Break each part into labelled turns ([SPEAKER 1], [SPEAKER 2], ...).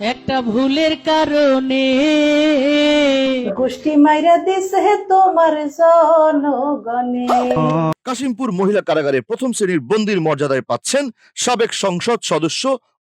[SPEAKER 1] একটা ভুলের কারণে।
[SPEAKER 2] গোষ্ঠী মাইরা দিছে তোমার জনগণে।
[SPEAKER 3] কাশিমপুর মহিলা কারাগারে প্রথম শ্রেণির বন্দির মর্যাদায় পাচ্ছেন সাবেক সংসদ সদস্য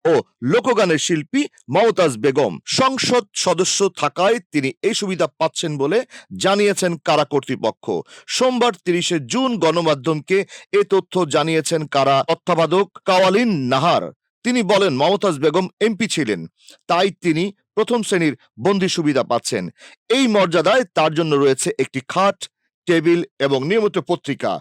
[SPEAKER 3] ও লোকগানের শিল্পী মমতাজ বেগম। সংসদ সদস্য থাকায় তিনি এই সুবিধা পাচ্ছেন বলে জানিয়েছেন কারা কর্তৃপক্ষ। সোমবার তিরিশে জুন গণমাধ্যমকে এ তথ্য জানিয়েছেন কারা। তত্ত্বাবধায়ক কাওয়ালিন নাহার। তিনি বলেন, মমতাজ বেগম এমপি ছিলেন, তাই তিনি প্রথম শ্রেণির বন্দি সুবিধা পাচ্ছেন। এই মর্যাদায় তার জন্য রয়েছে একটি খাট, টেবিল এবং নিয়মিত পত্রিকা।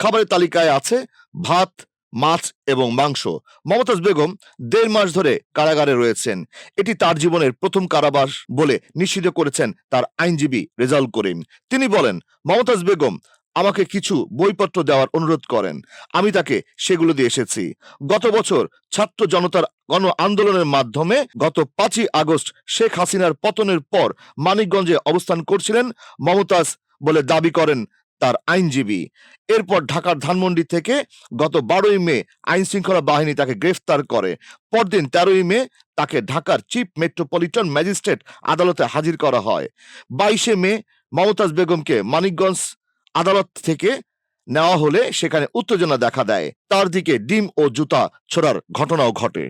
[SPEAKER 3] খাবারের তালিকায় আছে ভাত, মাছ এবং মাংস। মমতাজ বেগম দেড় মাস ধরে কারাগারে রয়েছেন। এটি তার জীবনের প্রথম কারাবাস বলে নিশ্চিত করেছেন তার আইনজীবী রেজাউল করিম। তিনি বলেন, মমতাজ বেগম আমাকে কিছু বইপত্র দেওয়ার অনুরোধ করেন। আমি তাকে সেগুলো দিয়ে এসেছি। গত বছর ছাত্র জনতার গণ আন্দোলনের মাধ্যমে গত পাঁচই আগস্ট শেখ হাসিনার পতনের পর মানিকগঞ্জে অবস্থান করছিলেন মমতাজ বলে দাবি করেন তার আইনজীবী। এরপর ঢাকার ধানমন্ডি থেকে গত বারোই মে আইন শৃঙ্খলা বাহিনী তাকে গ্রেফতার করে। পরদিন তেরোই মে তাকে ঢাকার চিফ মেট্রোপলিটন ম্যাজিস্ট্রেট আদালতে হাজির করা হয়। বাইশে মে মমতাজ বেগমকে মানিকগঞ্জ আদালত থেকে নেওয়া হলে সেখানে উত্তেজনা দেখা দেয়। তার দিকে ডিম ও জুতা ছোড়ার ঘটনাও ঘটে।